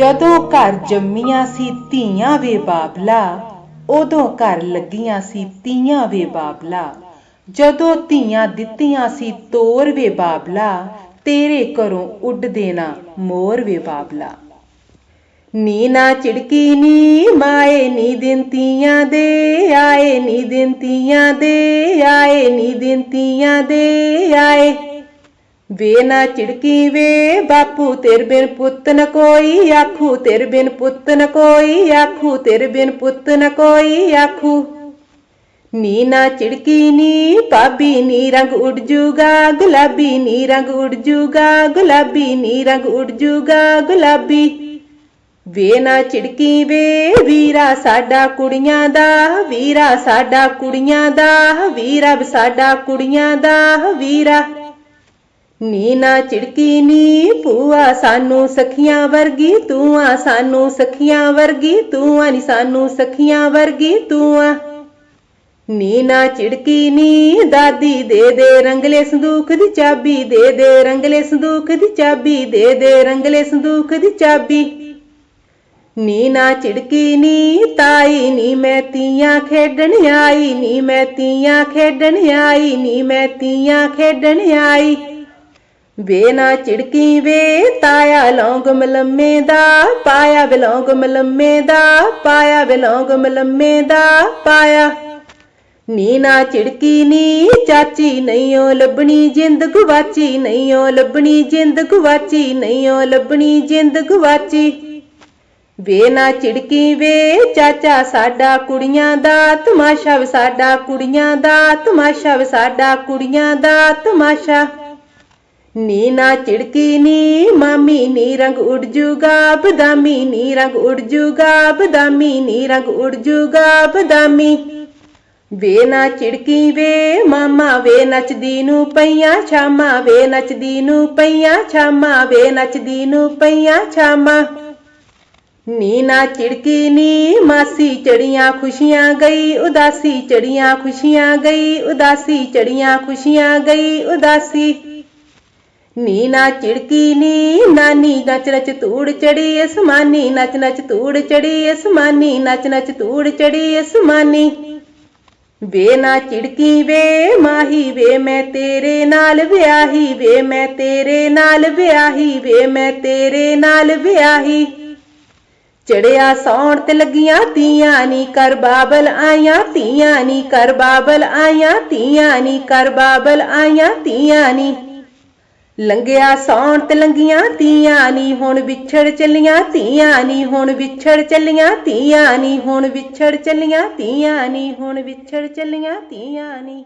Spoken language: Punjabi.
ਜਦੋਂ ਘਰ ਜੰਮੀਆਂ ਸੀ ਧੀਆਂ ਵੇ ਬਾਬਲਾ, ਉਦੋਂ ਘਰ ਲੱਗੀਆਂ ਸੀ ਤੀਆਂ ਵੇ ਬਾਬਲਾ। ਜਦੋਂ ਧੀਆਂ ਦਿੱਤੀਆਂ ਸੀ ਤੋਰ ਵੇ ਬਾਬਲਾ, ਤੇਰੇ ਘਰੋਂ ਉੱਡਦੇ ਦੇਣਾ ਮੋਰ ਵੇ ਬਾਬਲਾ। ਨੀ ਨਾ ਚਿੜਕੀ ਨੀ ਮਾਏ, ਨੀ ਦਿਨ ਤੀਆਂ ਦੇ, ਆਏ ਨੀ ਦਿਨ ਦੇ, ਆਏ ਨੀ ਦਿਨ ਦੇ, ਆਏ ਵੇ ਨਾ ਚਿੜਕੀ ਵੇ, ਬਾਪੂ ਤੇਰ ਬਿਨ ਪੁੱਤ ਨ ਕੋਈ, ਆਖੂ ਤੇਰੇ ਬਿਨ ਪੁੱਤ ਨ ਕੋਈ, ਆਖੂ ਤੇਰੇ ਬਿਨ ਪੁੱਤ ਨ ਕੋਈ, ਆਖੂ। ਨੀ ਨਾ ਚਿੜਕੀ ਨੀ, ਭਾਬੀ ਨੀ ਰੰਗ ਉੱਡ ਜੂਗਾ, ਗੁਲਾਬੀ ਨੀ ਰੰਗ ਉੱਡ ਜੂਗਾ, ਗੁਲਾਬੀ ਨੀ ਰੰਗ ਉੱਡ ਜੂਗਾ, ਗੁਲਾਬੀ। ਵੇ ਨਾ ਚਿੜਕੀ ਵੇ, ਵੀਰਾ ਸਾਡਾ ਕੁੜੀਆਂ ਦਾ, ਵੀਰਾ ਸਾਡਾ ਕੁੜੀਆਂ ਦਾ, ਵੀਰਾ ਵੀ ਸਾਡਾ ਕੁੜੀਆਂ ਦਾ, ਵੀਰਾ। ਨੀ ਨਾ ਝਿੜਕੀ ਨੀ ਭੂਆ ਸਾਨੂੰ ਸਖੀਆਂ ਵਰਗੀ ਤੂੰ ਆ ਸਾਨੂੰ ਸਖੀਆਂ ਵਰਗੀ ਤੂੰ ਆ ਨੀ ਸਾਨੂੰ ਸਖੀਆਂ ਵਰਗੀ ਤੂੰ ਆ ਨੀ ਨਾ ਝਿੜਕੀ ਨੀ ਦਾਦੀ ਦੇ ਦੇ ਰੰਗਲੇ ਸੰਦੂਖ ਦੀ ਚਾਬੀ, ਦੇ ਦੇ ਰੰਗਲੇ ਸੰਦੂਖ ਦੀ ਚਾਬੀ, ਦੇ ਦੇ ਰੰਗਲੇ ਸੰਦੂਖ ਦੀ ਚਾਬੀ। ਨੀ ਨਾ ਝਿੜਕੀ ਨੀ, ਤਾਈ ਨੀ ਮੈਂ ਤੀਆਂ ਖੇਡਣ ਆਈ, ਨੀ ਮੈਂ ਤੀਆਂ ਖੇਡਣ ਆਈ, ਨੀ ਮੈਂ ਤੀਆਂ ਖੇਡਣ ਆਈ। ਵੇ ਨਾ ਝਿੜਕੀ ਵੇ, ਤਾਇਆ ਲੌਂਗ ਮਲੰਮੇ ਦਾ, ਪਾਇਆ ਵੇ ਮਲੰਮੇ ਦਾ, ਪਾਇਆ ਵੇ ਮਲੰਮੇ ਦਾ, ਪਾਇਆ। ਨੀ ਨਾ ਚਿੜਕੀ ਨੀ, ਚਾਚੀ ਨਹੀਂ ਓ ਲੱਭਣੀ ਜਿੰਦ ਗਵਾਚੀ ਨਹੀਂ ਓ ਲੱਭਣੀ ਜਿੰਦ ਗਵਾਚੀ ਨਹੀਂ ਓ ਲੱਭਣੀ ਜਿੰਦ ਗਵਾਚੀ ਵੇ ਨਾ ਚਿੜਕੀ ਵੇ, ਚਾਚਾ ਸਾਡਾ ਕੁੜੀਆਂ ਦਾ, ਤਮਾਸ਼ਾ ਵੇ ਸਾਡਾ ਕੁੜੀਆਂ ਦਾ, ਤਮਾਸ਼ਾ ਵੇ ਕੁੜੀਆਂ ਦਾ, ਤਮਾਸ਼ਾ। ਨੀ ਨਾ ਝਿੜਕੀ ਨੀ, ਮਾਮੀ ਨੀ ਰੰਗ ਉੱਡ ਜੂਗਾ, ਬਦਾਮੀ ਨੀ ਰੰਗ ਉੱਡ ਜੂਗਾ, ਬਦਾਮੀ ਨੀ ਰੰਗ ਉੱਡ ਜੂਗਾ, ਬਦਾਮੀ। ਵੇ ਨਾ ਝਿੜਕੀ ਵੇ, ਮਾਮਾ ਵੇ ਨੱਚਦੀ ਨੂੰ ਪਈਆਂ ਛਾਮਾ ਵੇ ਨੱਚਦੀ ਨੂੰ ਪਈਆਂ ਛਾਮਾ ਵੇ ਨੱਚਦੀ ਨੂੰ ਪਈਆਂ ਛਾਮਾ ਨੀ ਨਾ ਝਿੜਕੀ ਨੀ, ਮਾਸੀ ਚੜੀਆਂ ਖੁਸ਼ੀਆਂ ਗਈ, ਉਦਾਸੀ ਚੜੀਆਂ ਖੁਸ਼ੀਆਂ ਗਈ, ਉਦਾਸੀ ਚੜੀਆਂ ਖੁਸ਼ੀਆਂ ਗਈ, ਉਦਾਸੀ। ਨੀ ਨਾ ਚਿੜਕੀ ਨੀ ਨਾਨੀ ਨੱਚ ਨੱਚ ਧੂੜ ਚੜੀ ਅਸਮਾਨੀ ਨੱਚ ਨੱਚ ਧੂੜ ਚੜੀ ਅਸਮਾਨੀ ਨੱਚ ਨੱਚ ਧੂੜ ਚੜੀ ਅਸਮਾਨੀ ਵੇ ਨਾ ਚਿੜਕੀ ਵੇ ਮਾਹੀ, ਵੇ ਮੈਂ ਤੇਰੇ ਨਾਲ ਵਿਆਹੀ, ਵੇ ਮੈਂ ਤੇਰੇ ਨਾਲ ਵਿਆਹੀ, ਵੇ ਮੈਂ ਤੇਰੇ ਨਾਲ ਵਿਆਹੀ। ਚੜਿਆ ਸੌਣ ਤੇ ਲੱਗੀਆਂ ਤੀਆਂ ਨੀ ਕਰ ਬਾਬਲ ਆਇਆ ਤੀਆਂ ਨੀ ਕਰ ਬਾਬਲ ਆਇਆ ਤੀਆਂ ਨੀ ਕਰ ਬਾਬਲ ਆਈਆਂ, ਤੀਆਂ ਨੀ। ਲੰਗਿਆ ਸੌਣ ਤੇ ਲੰਗੀਆਂ ਤੀਆਂ ਨੀ ਹੁਣ ਵਿਛੜ ਚੱਲੀਆਂ, ਤੀਆਂ ਨੀ ਹੁਣ ਵਿਛੜ ਚੱਲੀਆਂ, ਤੀਆਂ ਨੀ ਹੁਣ ਵਿਛੜ ਚੱਲੀਆਂ, ਤੀਆਂ ਨੀ ਹੁਣ ਵਿਛੜ ਚੱਲੀਆਂ, ਤੀਆਂ ਨੀ।